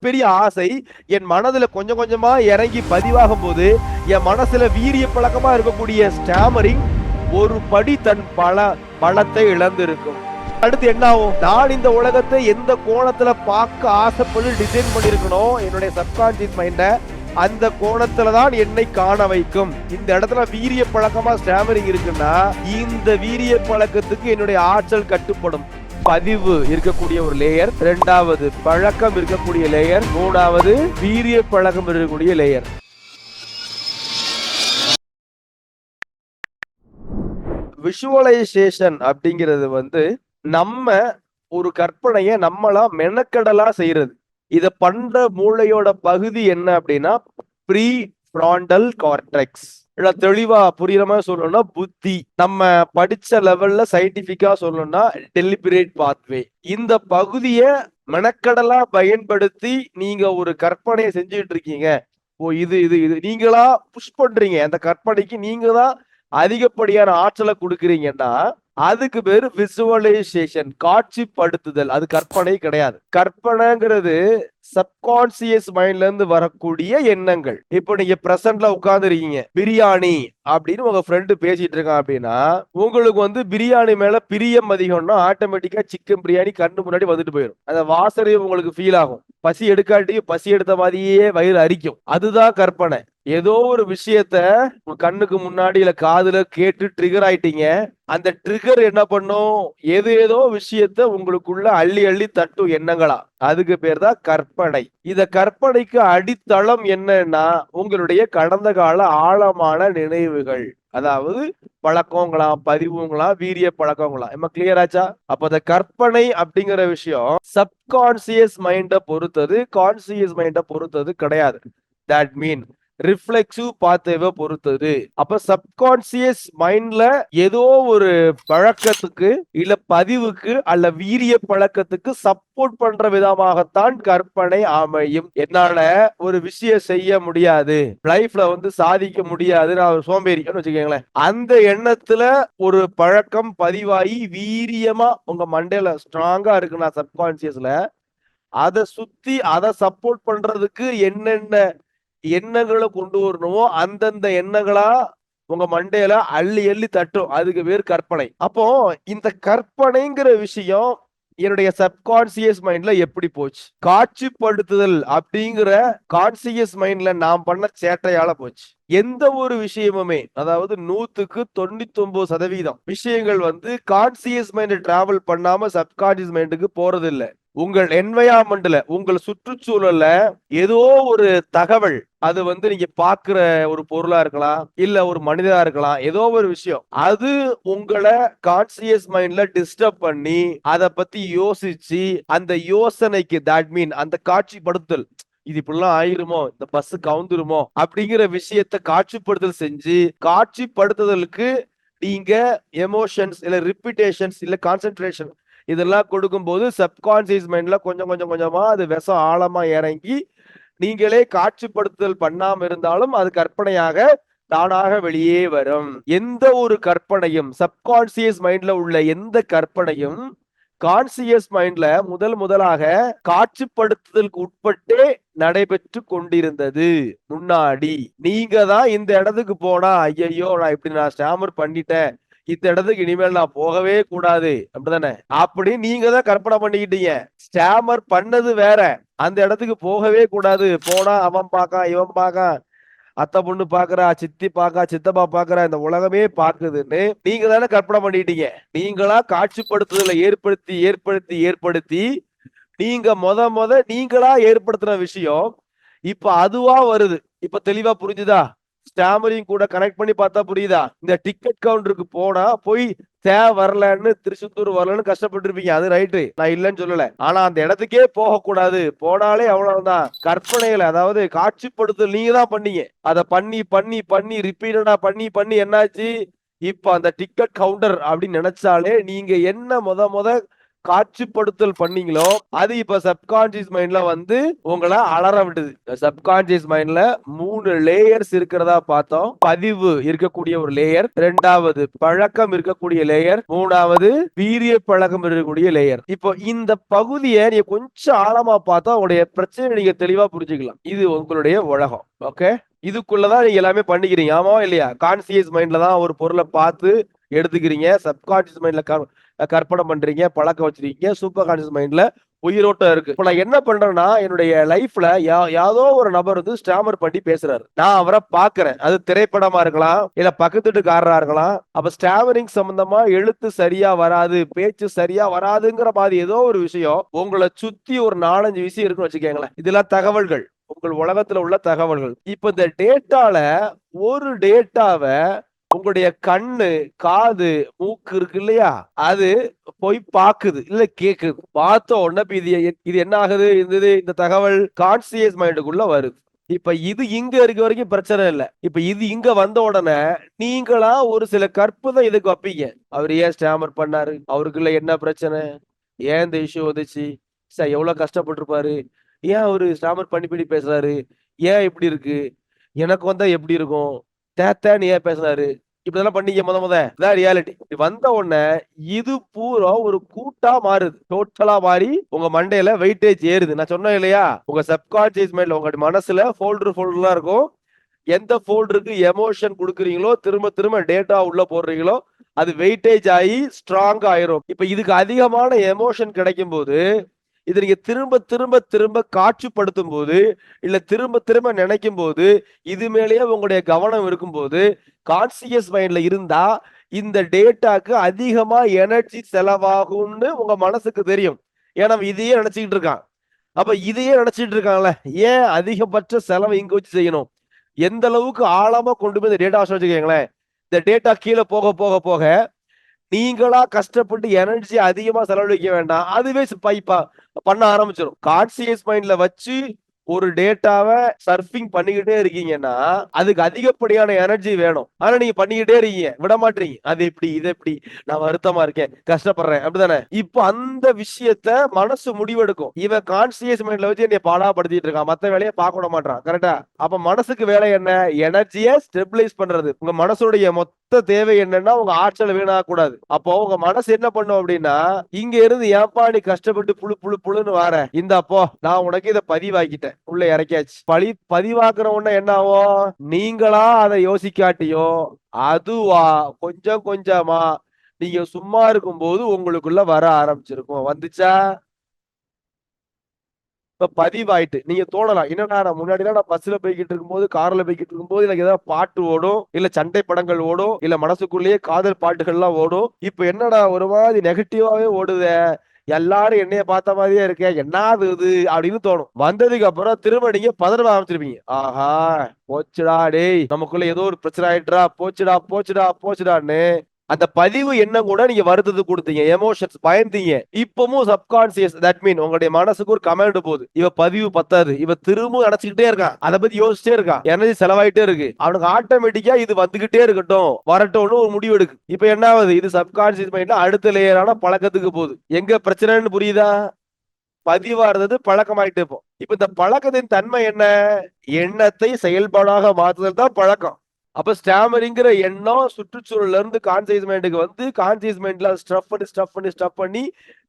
மிகப்பெரிய ஆசை. என் மனதுல கொஞ்சம் கொஞ்சமா இறங்கி பதிவாகும் போது என் மனசுல வீரிய பழக்கமா இருக்கக்கூடிய ஸ்டாமரிங் ஒரு படி தன் பல பலத்தை இழந்திருக்கும். அடுத்து என்ன ஆகும்? நான் இந்த உலகத்தை எந்த கோணத்துல பார்க்க ஆசைப்பட்டு டிசைன் பண்ணிருக்கணும் என்னுடைய சப்கான்சியஸ் மைண்ட அந்த கோணத்துல தான் என்னை காண வைக்கும். இந்த இடத்துல வீரிய பழக்கமா ஸ்டாமரிங் இருக்குன்னா இந்த வீரிய பழக்கத்துக்கு என்னுடைய ஆற்றல் கட்டுப்படும். பதிவு இருக்கக்கூடிய ஒரு லேயர் இரண்டாவது பழக்கம் இருக்கக்கூடிய லேயர் மூணாவது வீரிய பழக்கம் இருக்கக்கூடிய லேயர் விஷுவலைசேஷன் அப்படிங்கிறது வந்து நம்ம ஒரு கற்பனையை நம்மளா மெனக்கடலா செய்யறது. இத பண்ற மூளையோட பகுதி என்ன அப்படின்னா ப்ரீ ஃப்ராண்டல் கார்டெக்ஸ் தெளிவா புரியுற மாதிரி சொல்லணும்னா புத்தி. நம்ம படிச்ச லெவல்ல சயின்டிபிக்கா சொல்லணும்னா டெலிபரேட் பாத்வே இந்த பகுதியை மெனக்கடலா பயன்படுத்தி நீங்க ஒரு கற்பனையை செஞ்சுட்டு இருக்கீங்க. ஓ இது இது இது. நீங்களா புஷ் பண்றீங்க. அந்த கற்பனைக்கு நீங்க தான் அதிகப்படியான ஆற்றலை கொடுக்குறீங்கன்னா அதுக்கு பேரு விசுவலைசேஷன் காட்சிப்படுத்துதல். அது கற்பனை கிடையாது. கற்பனைங்கிறது சப்கான்சியஸ் மைண்ட்ல இருந்து வரக்கூடிய எண்ணங்கள். இப்போ நீங்க பிரசன்ட்ல உட்கார்ந்து இருக்கீங்க பிரியாணி அப்படின்னு உங்க ஃப்ரெண்டு பேசிட்டு இருக்கான் அப்படின்னா உங்களுக்கு வந்து பிரியாணி மேல பிரியம் அதிகம்னா ஆட்டோமேட்டிக்கா சிக்கன் பிரியாணி கண்ணு முன்னாடி வந்துட்டு போயிடும் அந்த வாசனையும் உங்களுக்கு ஃபீல் ஆகும். பசி எடுக்காட்டியும் பசி எடுத்த மாதிரியே வயிறு அரிக்கும். அதுதான் கற்பனை. ஏதோ ஒரு விஷயத்த உங்க கண்ணுக்கு முன்னாடி இல்ல காதுல கேட்டு ட்ரிகர் ஆயிட்டீங்க. அந்த ட்ரிகர் என்ன பண்ணும்? ஏதோ ஏதோ விஷயத்த உங்களுக்குள்ள அள்ளி அள்ளி தட்டும் எண்ணங்களா? அதுக்கு பேர் தான் கற்பனை. இத கற்பனைக்கு அடித்தளம் என்னன்னா உங்களுடைய கடந்த கால ஆழமான நினைவுகள். அதாவது பழக்கங்களாம் பதிவுங்களா வீரிய பழக்கங்களாம் நம்ம கிளியர் ஆச்சா? அப்ப அந்த கற்பனை அப்படிங்கிற விஷயம் சப்கான்சியஸ் மைண்ட பொறுத்தது கான்சியஸ் மைண்ட பொறுத்தது கிடையாது. தட் மீன் ரிஃப்ளெக்சிவ் பாத்தேவை பொறுத்தது. அப்ப சப்கான்சியஸ் மைண்ட்ல ஏதோ ஒரு பழக்கத்துக்கு இல்ல பதிவுக்கு அல்ல வீரிய பழக்கத்துக்கு சப்போர்ட் பண்ற விதமாகத்தான் கற்பனை அமையும். என்னால ஒரு விஷயம் செய்ய முடியாது. லைஃப்ல வந்து சாதிக்க முடியாது நான் சோம்பேறிக்கன்னு வச்சுக்கோங்களேன். அந்த எண்ணத்துல ஒரு பழக்கம் பதிவாகி வீரியமா உங்க மண்டையில ஸ்ட்ராங்கா நான் சப்கான்சியஸ்ல அதை சுத்தி அதை சப்போர்ட் பண்றதுக்கு என்னென்ன எண்ணங்களை கொண்டு வரணுமோ அந்தந்த எண்ணங்களா உங்க மண்டையில அள்ளி அள்ளி தட்டும் அதுக்கு பேர் கற்பனை. அப்போ இந்த கற்பனைங்கிற விஷயம் என்னுடைய சப்கான்சியஸ் மைண்ட்ல எப்படி போச்சு? காட்சிப்படுத்துதல் அப்படிங்கிற கான்சியஸ் மைண்ட்ல நான் பண்ண சேட்டையால போச்சு. எந்த ஒரு விஷயமுமே அதாவது நூத்துக்கு தொண்ணூத்தி ஒன்பது சதவீதம் விஷயங்கள் வந்து கான்சியஸ் மைண்ட் டிராவல் பண்ணாம சப்கான்சியஸ் மைண்டுக்கு போறது இல்லை உங்கள் என்வயாமெண்ட்ல உங்கள் சுற்றுச்சூழல்ல ஏதோ ஒரு தகவல் அது வந்து நீங்க பாக்குற ஒரு பொருளா இருக்கலாம் இல்ல ஒரு மனிதரா இருக்கலாம் ஏதோ ஒரு விஷயம். அது உங்களை கான்சியஸ் மைண்ட்ல டிஸ்டர்ப் பண்ணி அத பத்தி யோசிச்சு அந்த யோசனைக்கு தட் மீன் அந்த காட்சிப்படுத்தல். இது இப்படிலாம் ஆயிருமோ? இந்த பஸ் கவுந்துருமோ? அப்படிங்கிற விஷயத்த காட்சிப்படுத்தல் செஞ்சு காட்சிப்படுத்துதலுக்கு நீங்க எமோஷன்ஸ் இல்ல ரிப்பிட்டேஷன்ஸ் இல்ல கான்சென்ட்ரேஷன் இதெல்லாம் கொடுக்கும்போது சப்கான்சியஸ் மைண்ட்ல கொஞ்சம் கொஞ்சம் கொஞ்சமா அது விஷம் ஆழமா இறங்கி நீங்களே காட்சிப்படுத்துதல் பண்ணாம இருந்தாலும் அது கற்பனையாக தானாக வெளியே வரும். எந்த ஒரு கற்பனையும் சப்கான்சியஸ் மைண்ட்ல உள்ள எந்த கற்பனையும் கான்சியஸ் மைண்ட்ல முதல் முதலாக காட்சிப்படுத்துதலுக்கு உட்பட்டே நடைபெற்று கொண்டிருந்தது. முன்னாடி. நீங்க தான் இந்த இடத்துக்கு போனா ஐயையோ நான் இப்படி நான் ஸ்டாமர் பண்ணிட்டேன். இந்த இடத்துக்கு இனிமேல் நான் போகவே கூடாது. அப்படிதானே? அப்படி நீங்க தான் கற்பனை பண்ணிக்கிட்டீங்க. ஸ்டாமர் பண்ணது வேற. அந்த இடத்துக்கு போகவே கூடாது. போனா அவன் பார்க்கான் இவன் பார்க்கான் அத்தை பொண்ணு பாக்குறா சித்தி பாக்கா சித்தப்பா பாக்குறா இந்த உலகமே பாக்குதுன்னு நீங்க தானே கற்பனை பண்ணிட்டீங்க நீங்களா காட்சிப்படுத்துதல ஏற்படுத்தி ஏற்படுத்தி ஏற்படுத்தி நீங்க மொத மொத நீங்களா ஏற்படுத்தின விஷயம் இப்ப அதுவா வருது. இப்ப தெளிவா புரிஞ்சுதா? ஸ்டாமரியும் கூட கனெக்ட் பண்ணி பார்த்தா புரியுதா? இந்த டிக்கெட் கவுண்டருக்கு போனா போய் தே வரலன்னு திருச்செந்தூர் வரலன்னு கஷ்டப்பட்டு இருப்பீங்க அது ரைட்டு நான் இல்லைன்னு சொல்லல. ஆனா அந்த இடத்துக்கே போக கூடாது போனாலே அவ்வளவுதான். கற்பனைகளை அதாவது காட்சிப்படுத்தல் நீங்க தான் பண்ணீங்க. அதை பண்ணி பண்ணி பண்ணி ரிப்பீட்டடா பண்ணி பண்ணி என்னாச்சு? இப்ப அந்த டிக்கெட் கவுண்டர் அப்படின்னு நினைச்சாலே நீங்க என்ன முத முத காட்சிப்படுத்தல் பண்ணீங்களோ அது இப்ப சப்கான்சியஸ் மைண்ட்ல வந்து உங்களை அலற விடுது சப்கான்சியஸ் மைண்ட்ல மூணு லேயர்ஸ் இருக்கிறதா பார்த்தோம். பதிவு இருக்கக்கூடிய ஒரு லேயர் ரெண்டாவது பழக்கம் இருக்கக்கூடிய லேயர் மூணாவது வீரிய பழக்கம் இருக்கக்கூடிய லேயர் இப்போ இந்த பகுதியை நீங்க கொஞ்சம் ஆழமா பார்த்தா உங்களுடைய பிரச்சனை நீங்க தெளிவா புரிஞ்சுக்கலாம். இது உங்களுடைய உலகம். ஓகே இதுக்குள்ளதான் நீங்க எல்லாமே பண்ணிக்கிறீங்க. ஆமா இல்லையா? கான்சியஸ் மைண்ட்ல தான் ஒரு பொருளை பார்த்து எடுத்துக்கிறீங்க. சப்கான்சியஸ் மைண்ட்ல கற்பனை பண்றீங்க பழக்கம் வச்சிருக்கீங்க சூப்பர் கான்சியஸ் மைண்ட்ல உயிரோட்டம் இருக்கு. இப்போ நான் என்ன பண்றேன்னா என்னுடைய லைஃப்ல யாதோ ஒரு நபர் வந்து ஸ்டாமர் பண்ணி பேசுறாரு. நான் அவரை பாக்குறேன் அது திரைப்படமா இருக்கலாம் இல்ல பக்கத்து வீட்டுக்காரரா இருக்கலாம். அப்ப ஸ்டாமரிங் சம்பந்தமா எழுத்து சரியா வராது பேச்சு சரியா வராதுங்கிற மாதிரி ஏதோ ஒரு விஷயம் உங்களை சுத்தி ஒரு நாலஞ்சு விஷயம் இருக்குன்னு வச்சுக்கோங்களேன். இதெல்லாம் தகவல்கள். உங்கள் உலகத்துல உள்ள தகவல்கள். இப்ப இந்த டேட்டால ஒரு டேட்டாவை உங்களுடைய கண்ணு காது மூக்கு இருக்கு இல்லையா? அது போய் பாக்குது. இல்ல கேக்குது. பார்த்த உடனே இது இது என்ன ஆகுது? இந்த இந்த தகவல் கான்சியஸ் மைண்டுக்குள்ள வருது. இப்ப இது இங்க இருக்க வரைக்கும் பிரச்சனை இல்ல. இப்ப இது இங்க வந்த உடனே நீங்களா ஒரு சில கற்புதான் இதுக்கு வைப்பீங்க அவர் ஏன் ஸ்டாமர் பண்ணாரு? அவருக்குள்ள என்ன பிரச்சனை? ஏன் இந்த இஷ்யூ வந்துச்சு? சார் எவ்வளவு கஷ்டப்பட்டிருப்பாரு? ஏன் அவரு ஸ்டாமர் பண்ணி பண்ணி பேசுறாரு? ஏன் இப்படி இருக்கு? எனக்கு வந்தா எப்படி இருக்கும்? தேத்தேன்னு ஏன் பேசினாரு. இப்படிதான் பண்ணீங்க முத முத. இதான் ரியாலிட்டி வந்த உடனே இது பூரா ஒரு கூட்டா மாறுது. டோட்டலா மாறி உங்க மண்டையில வெயிட்டேஜ் ஏறுது. நான் சொன்னேன் இல்லையா? உங்க சப்கான்சியஸ் மைண்ட்ல உங்க மனசுல ஃபோல்டர் ஃபோல்டர்லாம் இருக்கும். எந்த ஃபோல்டருக்கு எமோஷன் கொடுக்குறீங்களோ திரும்ப திரும்ப டேட்டா உள்ள போடுறீங்களோ அது வெயிட்டேஜ் ஆகி ஸ்ட்ராங் ஆயிரும். இப்ப இதுக்கு அதிகமான எமோஷன் கிடைக்கும் போது இதை நீங்க திரும்ப திரும்ப திரும்ப காட்சிப்படுத்தும் போது இல்ல திரும்ப திரும்ப நினைக்கும் போது இது மேலேயே உங்களுடைய கவனம் இருக்கும்போது கான்சியஸ் மைண்ட்ல இருந்தா இந்த டேட்டாக்கு அதிகமா எனர்ஜி செலவாகும்னு உங்க மனசுக்கு தெரியும். ஏன்னா இதையே நினைச்சுக்கிட்டு இருக்கான். அப்ப இதையே நினைச்சிட்டு இருக்காங்கல்ல ஏன் அதிகபட்ச செலவை இங்க வச்சு செய்யணும்? எந்த அளவுக்கு ஆழமா கொண்டு போய் இந்த டேட்டா வச்சுக்கோங்களேன். இந்த டேட்டா கீழே போக போக போக நீங்களா கஷ்டப்பட்டு எனர்ஜி அதிகமா செலவழிக்க வேண்டாம். அதுவே பைப்பா பண்ண ஆரம்பிச்சிடும் கான்சியஸ் மைண்ட்ல வச்சு ஒரு டேட்டாவை சர்ஃபிங் பண்ணிக்கிட்டே இருக்கீங்கன்னா அதுக்கு அதிகப்படியான எனர்ஜி வேணும். ஆனா நீங்க பண்ணிக்கிட்டே இருக்கீங்க. விட மாட்டீங்க. அது எப்படி இது எப்படி? நான் வருத்தமா இருக்கேன். கஷ்டப்படுறேன். அப்படிதானே? இப்போ அந்த விஷயத்த மனசு முடிவெடுக்கும். இவன் கான்சியஸ் மைண்ட்ல வச்சு என்னை பாடாப்படுத்திட்டு இருக்கான். மத்த வேலையை பார்க்க விட மாட்டான் கரெக்டா அப்ப மனசுக்கு வேலை என்ன? எனர்ஜியை ஸ்டெபிலைஸ் பண்றது. உங்க மனசுடைய மொத்த தேவை என்னன்னா உங்க ஆற்றல் வீணாக கூடாது அப்போ உங்க மனசு என்ன பண்ணும் அப்படின்னா இங்க இருந்து ஏன்பா நீ கஷ்டப்பட்டு புழு புழு புழுன்னு வர. இந்த அப்போ நான் உனக்கு இதை பதிவாக்கிட்டேன். உள்ள இறக்கியாச்சு. பழி பதிவாக்குற உடனே என்ன ஆகும் நீங்களா அதை யோசிக்காட்டியும் அதுவா கொஞ்சம் கொஞ்சமா நீங்க சும்மா இருக்கும்போது உங்களுக்குள்ள வர ஆரம்பிச்சிருக்கும். வந்துச்சா? இப்ப பதிவாயிட்டு நீங்க தோணலாம். என்னடா நான் முன்னாடிலாம் நான் பஸ்ல போய்கிட்டு இருக்கும்போது கார்ல போய்கிட்டு இருக்கும்போது எனக்கு ஏதாவது பாட்டு ஓடும் இல்ல சண்டை படங்கள் ஓடும் இல்ல மனசுக்குள்ளேயே காதல் பாட்டுகள்லாம் ஓடும். இப்ப என்னடா ஒரு மாதிரி நெகட்டிவாவே ஓடுதே? எல்லாரும் என்னைய பார்த்த மாதிரியே இருக்க என்னது இது? அப்படின்னு தோணும். வந்ததுக்கு அப்புறம் திரும்ப நீங்க பதற ஆரம்பிச்சிருப்பீங்க. ஆஹா போச்சுடா டேய் நமக்குள்ள ஏதோ ஒரு பிரச்சனை ஆயிட்டுடா போச்சுடா போச்சுடா போச்சுடான்னு. அந்த பதிவு என்ன கூட நீங்க வருத்தத்து கொடுத்தீங்க எமோஷன்ஸ் பயந்தீங்க. இப்பவும் சப்கான்சியஸ் தட் மீன் உங்களுடைய மனசுக்கு ஒரு கமெண்ட் போகுது. இவ பதிவு பத்தாது. இவ திரும்ப நினைச்சுக்கிட்டே இருக்கான் அதை பத்தி யோசிச்சிட்டே இருக்கான் எனர்ஜி செலவாயிட்டே இருக்கு. அவனுக்கு ஆட்டோமேட்டிக்கா இது வந்துகிட்டே இருக்கட்டும். வரட்டும்னு ஒரு முடிவு எடுக்கு. இப்ப என்ன ஆகுது? இது சப்கான்சியஸ் மைண்ட்ல அடுத்த லேயரான பழக்கத்துக்கு போகுது. எங்க பிரச்சனைன்னு புரியுதா? பதிவா இருந்தது பழக்கமாயிட்டு இப்போ இப்ப இந்த பழக்கத்தின் தன்மை என்ன? எண்ணத்தை செயல்பாடாக மாத்துதல் தான் பழக்கம். அப்ப ஸ்டாமரிங்கிற எண்ணம் சுற்றுச்சூழல்ல இருந்து கான்சியஸ் மைண்டுக்கு வந்து கான்சியஸ் மைண்ட்ல ஸ்டஃப் பண்ணி ஸ்டஃப் பண்ணி ஸ்டஃப் பண்ணி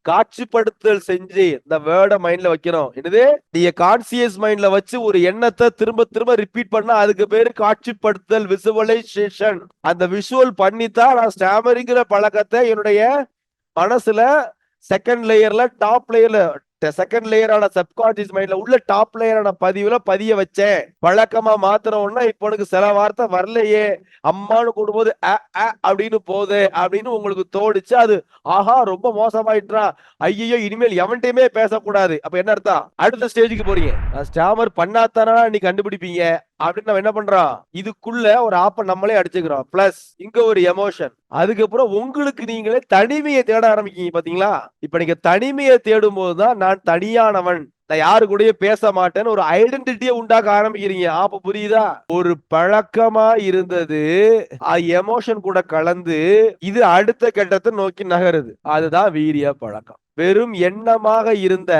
காட்சிப்படுத்தல் செஞ்சு இந்த வேர்டை மைண்ட்ல வைக்கிறோம் என்னது? நீங்க கான்சியஸ் மைண்ட்ல வச்சு ஒரு எண்ணத்தை திரும்ப திரும்ப ரிப்பீட் பண்ணா அதுக்கு பேரு காட்சிப்படுத்தல் விசுவலைசேஷன் அந்த விஷுவல் பண்ணித்தான் நான் ஸ்டாமரிங்கிற பழக்கத்தை என்னுடைய மனசுல செகண்ட் லேயர்ல டாப் லேயர்ல செகண்ட் லேயரான சப்கான்சியஸ் மைண்ட்ல உள்ள டாப் லேயரான பதிவுல பதிய வச்சேன். பழக்கமா மாத்திரம்னா இப்ப எனக்கு சில வார்த்தை வரலையே. அம்மானு கூடும்போது அ அ அப்படின்னு போகுது அப்படின்னு உங்களுக்கு தோடிச்சு அது ஆஹா ரொம்ப மோசமாயிட்டா ஐயோ இனிமேல் எவன்கிட்டயுமே பேசக்கூடாது. அப்ப என்ன அர்த்தம்? அடுத்த ஸ்டேஜுக்கு போறீங்க. ஸ்டாமர் பண்ணாதானா? நீ கண்டுபிடிப்பீங்க. அப்படின்னு நம்ம என்ன பண்றோம்? இதுக்குள்ள ஒரு ஆப்ப நம்மளே அடிச்சுக்கிறோம். பிளஸ் இங்க ஒரு எமோஷன் அதுக்கப்புறம் உங்களுக்கு நீங்களே தனிமையை தேட ஆரம்பிக்கீங்க பாத்தீங்களா? இப்ப நீங்க தனிமையை தேடும் போதுதான் நான் தனியானவன். நான் யாரு கூடயே பேச மாட்டேன்னு ஒரு ஐடென்டிட்டியை உண்டாக்க ஆரம்பிக்கிறீங்க. அப்ப புரியுதா? ஒரு பழக்கமா இருந்தது எமோஷன் கூட கலந்து இது அடுத்த கட்டத்தை நோக்கி நகருது. அதுதான் வீரிய பழக்கம். வெறும் எண்ணமாக இருந்த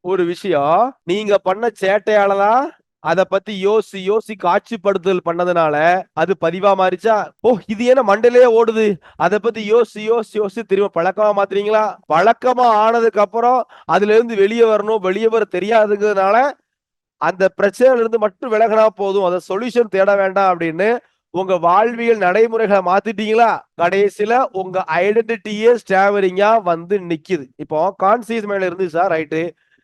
ஒரு விஷயம் நீங்க பண்ண சேட்டையாலதான் அதை பத்தி யோசி யோசி காட்சிப்படுத்துதல் பண்ணதுனால அது பதிவா மாறிச்சா? ஓ இது என்ன மண்டையிலேயே ஓடுது? அதை பத்தி யோசி யோசி யோசி திரும்ப பழக்கமா மாத்துறீங்களா? பழக்கமா ஆனதுக்கு அப்புறம் அதுல இருந்து வெளியே வரணும் வெளியே வர தெரியாதுங்கிறதுனால அந்த பிரச்சனையில இருந்து மட்டும் விலகினா போதும். அதை சொல்யூஷன் தேட வேண்டாம் அப்படின்னு உங்க வாழ்வியல் நடைமுறைகளை மாத்திட்டீங்களா? கடைசியில உங்க ஐடென்டிட்டியே ஸ்டாவரிங்கா வந்து நிக்குது. இப்போ கான்சியஸ் மேல இருந்து சார் ரைட்டு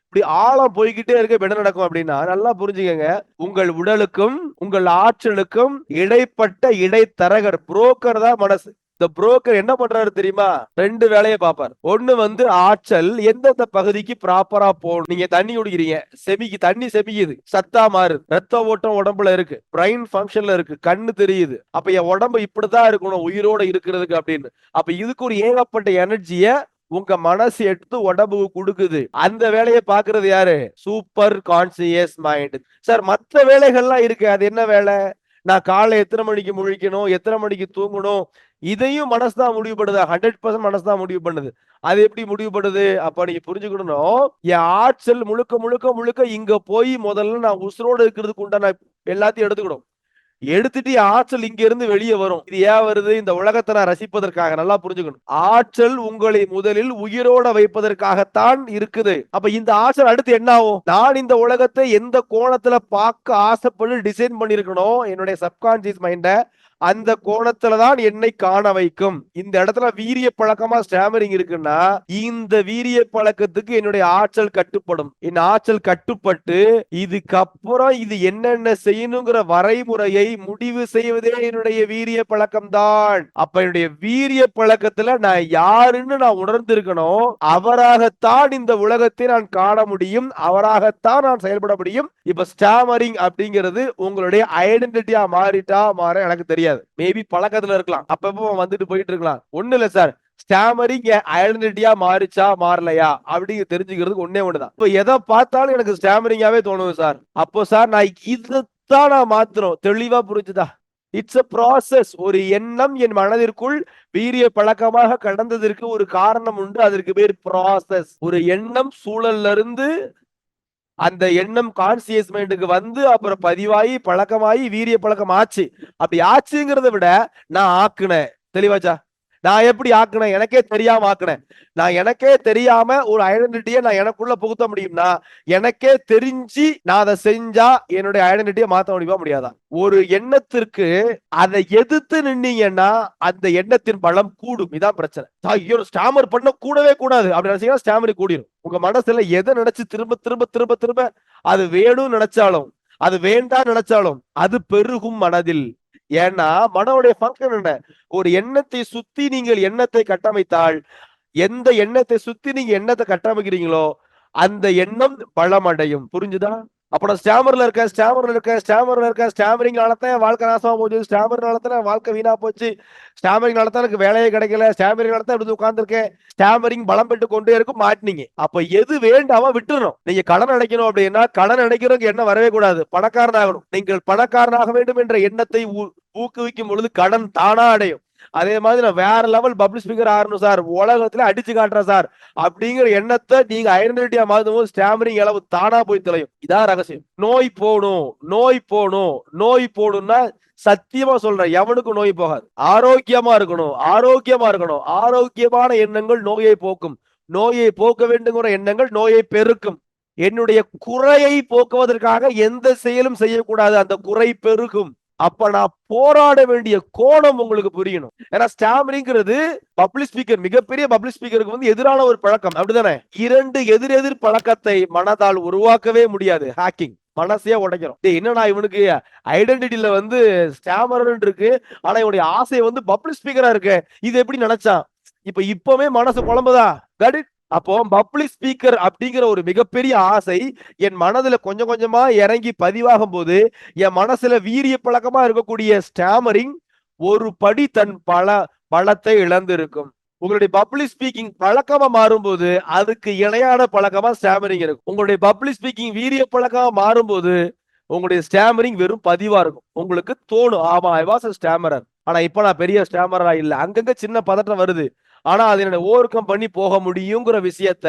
இப்படி ஆழம் போய்கிட்டே இருக்க என்ன நடக்கும் அப்படின்னா நல்லா புரிஞ்சுக்கங்க. உங்கள் உடலுக்கும் உங்கள் ஆற்றலுக்கும் இடைப்பட்ட இடைத்தரகர் புரோக்கர் தான் மனசு. இந்த புரோக்கர் என்ன பண்றாரு தெரியுமா? ரெண்டு வேலையை பார்ப்பார். ஒண்ணு வந்து ஆற்றல் எந்தெந்த பகுதிக்கு ப்ராப்பரா போகணும். நீங்க தண்ணி குடிக்கிறீங்க செமிக்கு தண்ணி செமிக்குது. சத்தா மாறுது ரத்த ஓட்டம் உடம்புல இருக்கு. பிரைன் ஃபங்க்ஷன்ல இருக்கு. கண்ணு தெரியுது. அப்ப என் உடம்பு இப்படிதான் இருக்கணும் உயிரோட இருக்கிறதுக்கு அப்படின்னு. அப்ப இதுக்கு ஒரு ஏகப்பட்ட எனர்ஜிய உங்க மனசு எடுத்து உடம்புக்கு கொடுக்குது. அந்த வேலையை பாக்குறது யாரு? சூப்பர் கான்சியஸ் மைண்ட் சார் மற்ற வேலைகள்லாம் இருக்கு. அது என்ன வேலை? நான் காலை எத்தனை மணிக்கு முழிக்கணும்? எத்தனை மணிக்கு தூங்கணும்? இதையும் மனசு தான் முடிவு பண்ணுது? ஹண்ட்ரட் பர்சன்ட் மனசு தான் முடிவு பண்ணுது. அது எப்படி முடிவு பண்ணுது? அப்ப நீங்க புரிஞ்சுக்கணும். என் ஆற்றல் முழுக்க முழுக்க முழுக்க இங்க போய் முதல்ல நான் உசுரோடு இருக்கிறதுக்கு உண்டான எல்லாத்தையும் எடுத்துக்கணும். எடுத்துட்டு ஆற்றல் இங்க இருந்து வெளியே வரும். இது ஏன் வருது? இந்த உலகத்தை நான் ரசிப்பதற்காக. நல்லா புரிஞ்சுக்கணும். ஆற்றல் உங்களை முதலில் உயிரோட வைப்பதற்காகத்தான் இருக்குது. அப்ப இந்த ஆற்றல் அடுத்து என்ன ஆகும்? நான் இந்த உலகத்தை எந்த கோணத்துல பார்க்க ஆசைப்பட்டு டிசைன் பண்ணிருக்கணும் என்னுடைய சப்கான்சியஸ் மைண்ட அந்த கோணத்துல தான் என்னை காண வைக்கும். இந்த இடத்துல வீரிய பழக்கமா ஸ்டாமரிங் இருக்குன்னா இந்த வீரிய பழக்கத்துக்கு என்னுடைய ஆற்றல் கட்டுப்படும். என் ஆற்றல் கட்டுப்பட்டு இதுக்கப்புறம் இது என்னென்ன செய்யணுங்கிற வரைமுறையை முடிவு செய்வதே என்னுடைய வீரிய பழக்கம் தான் அப்ப என்னுடைய வீரிய பழக்கத்துல நான் யாருன்னு நான் உணர்ந்திருக்கணும் அவராகத்தான் இந்த உலகத்தை நான் காண முடியும் அவராகத்தான் நான் செயல்பட முடியும். இப்ப ஸ்டாமரிங் அப்படிங்கிறது உங்களுடைய ஐடென்டிட்டியா மாறிட்டா மாற எனக்கு தெரியும் தெரியாது. மேபி பழக்கத்துல இருக்கலாம். அப்பப்போ வந்துட்டு போயிட்டு இருக்கலாம். ஒண்ணு இல்ல சார் ஸ்டாமரிங் ஐடென்டிட்டியா மாறிச்சா மாறலையா? அப்படிங்க தெரிஞ்சுக்கிறதுக்கு ஒன்னே ஒண்ணுதான் இப்போ எதை பார்த்தாலும் எனக்கு ஸ்டாமரிங்காவே தோணும் சார் அப்போ சார் நான் இதுதான் நான் மாத்திரம் தெளிவா புரிஞ்சுதா? இட்ஸ் அ ப்ராசஸ் ஒரு எண்ணம் என் மனதிற்குள் வீரிய பழக்கமாக கடந்ததற்கு ஒரு காரணம் உண்டு. அதற்கு பேர் ப்ராசஸ் ஒரு எண்ணம் சூழல்ல இருந்து அந்த எண்ணம் கான்சியஸ் மைண்டுக்கு வந்து அப்புறம் பதிவாகி பழக்கமாகி வீரிய பழக்கம் ஆச்சு அப்படி ஆச்சுங்கிறத விட நான் ஆக்குனேன். தெளிவாச்சா நான் எப்படி ஆக்குனேன்? எனக்கே தெரியாம ஆக்குனேன். நான் எனக்கே தெரியாம ஒரு ஐடென்டிட்டியை நான் எனக்குள்ள புகுத்த முடியும்னா எனக்கே தெரிஞ்சு நான் அதை செஞ்சா என்னுடைய ஐடென்டிட்டியை மாத்த முடியுமா? முடியாதா? ஒரு எண்ணத்திற்கு அதை எதிர்த்து நின்னீங்கன்னா அந்த எண்ணத்தின் பலம் கூடும். இதான் பிரச்சனை. ஐயோ ஸ்டாமர் பண்ண கூடவே கூடாது. அப்படி நினைச்சீங்கன்னா ஸ்டாமர் கூடிரும். உங்க மனசுல எதை நினைச்சு திரும்ப திரும்ப திரும்ப திரும்ப அது வேணும்னு நினைச்சாலும் அது வேண்டாம் நினைச்சாலும் அது பெருகும் மனதில். ஏன்னா மனோடைய பங்கன் என்ன? ஒரு எண்ணத்தை சுத்தி நீங்கள் எண்ணத்தை கட்டமைத்தால் எந்த எண்ணத்தை சுத்தி நீங்க எண்ணத்தை கட்டமைக்கிறீங்களோ அந்த எண்ணம் பலமடையும். புரிஞ்சுதா? அப்புறம் நான் ஸ்டாமர்ல இருக்கேன் ஸ்டாமர்ல இருக்கேன் ஸ்டாமர்ல இருக்கேன் ஸ்டாமரிங்னால வாழ்க்கை நாசமா போச்சு. ஸ்டாமரிங் தான் வாழ்க்கை வீணா போச்சு. ஸ்டாமரிங் நடத்த எனக்கு வேலையே கிடைக்கல. ஸ்டாமரிங் நடத்த இப்படி உட்காந்துருக்கேன் ஸ்டாமரிங் பலம் பெற்று கொண்டே இருக்கும் மாட்டினீங்க. அப்ப எது வேண்டாம விட்டுறணும். நீங்க கடன் அடைக்கணும் அப்படின்னா கடன் அடைக்கிறதுக்கு என்ன வரவே கூடாது. பணக்காரன் ஆகணும் நீங்கள் பணக்காரனாக வேண்டும் என்ற எண்ணத்தை ஊ- ஊக்குவிக்கும் பொழுது கடன் தானா அடையும். அதே மாதிரி நான் வேற லெவல் பப்ளிக் ஸ்பீக்கர் ஆகணும் சார் உலகத்துல அடிச்சு காட்டுறேன் சார் அப்படிங்கிற எண்ணத்தை நீங்க ஐடென்டிட்டியா மாத்தும் போது ஸ்டாமரிங் அளவு தானா போய் தலையும். இதான் ரகசியம். நோய் போகணும் நோய் போகணும். நோய் போகணும்னா சத்தியமா சொல்றேன். எவனுக்கும் நோய் போகாது. ஆரோக்கியமா இருக்கணும். ஆரோக்கியமா இருக்கணும். ஆரோக்கியமான எண்ணங்கள் நோயை போக்கும். நோயை போக்க வேண்டுங்கிற எண்ணங்கள் நோயை பெருக்கும். என்னுடைய குறையை போக்குவதற்காக எந்த செயலும் செய்யக்கூடாது. அந்த குறை பெருகும். அப்ப நான் போராட வேண்டிய கோணம் உங்களுக்கு புரியணும். ஏன்னா ஸ்டாமரிங்கிறது பப்ளிக் ஸ்பீக்கர் மிகப்பெரிய பப்ளிக் ஸ்பீக்கருக்கு வந்து எதிரான ஒரு பழக்கம். அப்படிதானே? இரண்டு எதிரெதிர் பழக்கத்தை மனதால் உருவாக்கவே முடியாது. ஹேக்கிங் மனசே உடைக்கிறோம். டேய் என்னடா இவனுக்கு ஐடென்டிட்டில வந்து ஸ்டாமரன் இருக்கு. ஆனா இவனுடைய ஆசை வந்து பப்ளிக் ஸ்பீக்கரா இருக்கு. இது எப்படி நினைச்சான்? இப்ப இப்பவே மனசு குழம்புதா Got? அப்போ பப்ளிக் ஸ்பீக்கர் அப்படிங்கிற ஒரு மிகப்பெரிய ஆசை என் மனதுல கொஞ்சம் கொஞ்சமா இறங்கி பதிவாகும் போது என் மனசுல வீரிய பழக்கமா இருக்கக்கூடிய ஸ்டாமரிங் ஒரு படி தன் பல பலத்தை இழந்து இருக்கும் உங்களுடைய பப்ளிக் ஸ்பீக்கிங் பழக்கமா மாறும்போது அதுக்கு இணையான பழக்கமா ஸ்டாமரிங் இருக்கும். உங்களுடைய பப்ளிக் ஸ்பீக்கிங் வீரிய பழக்கமா மாறும்போது உங்களுடைய ஸ்டாமரிங் வெறும் பதிவா இருக்கும். உங்களுக்கு தோணும் ஆமா ஐ வாஸ் ஸ்டாமரர் ஆனா இப்ப நான் பெரிய ஸ்டாமரா இல்ல. அங்கங்க சின்ன பதட்டம் வருது. ஆனா அது ஓவர் கம் பண்ணி போக முடியுங்கிற விஷயத்த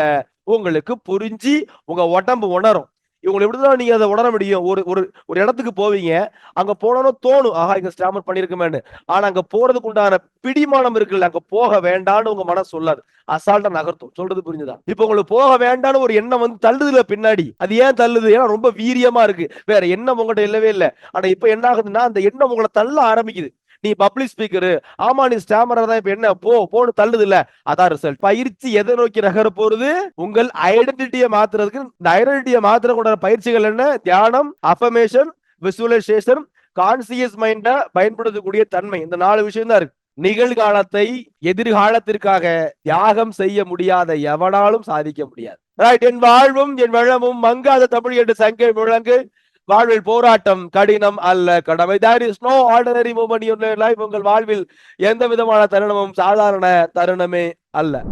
உங்களுக்கு புரிஞ்சு உங்க உடம்பு உணரும். இவங்களை எப்படிதான் நீங்க அதை உணர முடியும்? ஒரு ஒரு ஒரு இடத்துக்கு போவீங்க அங்க போனோன்னு தோணும் ஆஹா இங்க ஸ்டாமர் பண்ணிருக்கமேன்னு ஆனா அங்க போறதுக்கு உண்டான பிடிமானம் இருக்குல்ல அங்க போக வேண்டாம்னு உங்க மனசு சொல்லாது. அசால்ட்டா நகர்த்தும். சொல்றது புரிஞ்சுதா? இப்ப உங்களுக்கு போக வேண்டாம்னு ஒரு எண்ணம் வந்து தள்ளுதுல பின்னாடி. அது ஏன் தள்ளுது? ஏன்னா ரொம்ப வீரியமா இருக்கு. வேற எண்ணம் உங்கள்கிட்ட இல்லவே இல்லை. ஆனா இப்ப என்ன ஆகுதுன்னா அந்த எண்ணம் உங்களை தள்ள ஆரம்பிக்குது. நீ பப்ளிக் ஸ்பீக்கர் ஆமா நீ ஸ்டாமரா தான் இப்ப என்ன? போ போன்னு தள்ளுது இல்ல அதான் ரிசல்ட் பயிற்சி எதை நோக்கி நகர போறது உங்கள் ஐடென்டிட்டியை மாத்துறதுக்கு இந்த ஐடென்டிட்டியை மாத்திர பயிற்சிகள் என்ன? தியானம் அஃபமேஷன் விசுவலைசேஷன் கான்சியஸ் மைண்ட பயன்படுத்தக்கூடிய தன்மை. இந்த நாலு விஷயம் தான் இருக்கு. நிகழ்காலத்தை எதிர்காலத்திற்காக தியாகம் செய்ய முடியாத எவனாலும் சாதிக்க முடியாது. ரைட் என் வாழ்வும் என் வளமும் மங்காத தமிழ் என்று சங்கை முழங்கு வாழ்வில் போராட்டம் கடினம் அல்ல. கடமை. There is no ordinary moment life உங்கள் வாழ்வில் எந்த விதமான தருணமும் சாதாரண தருணமே அல்ல.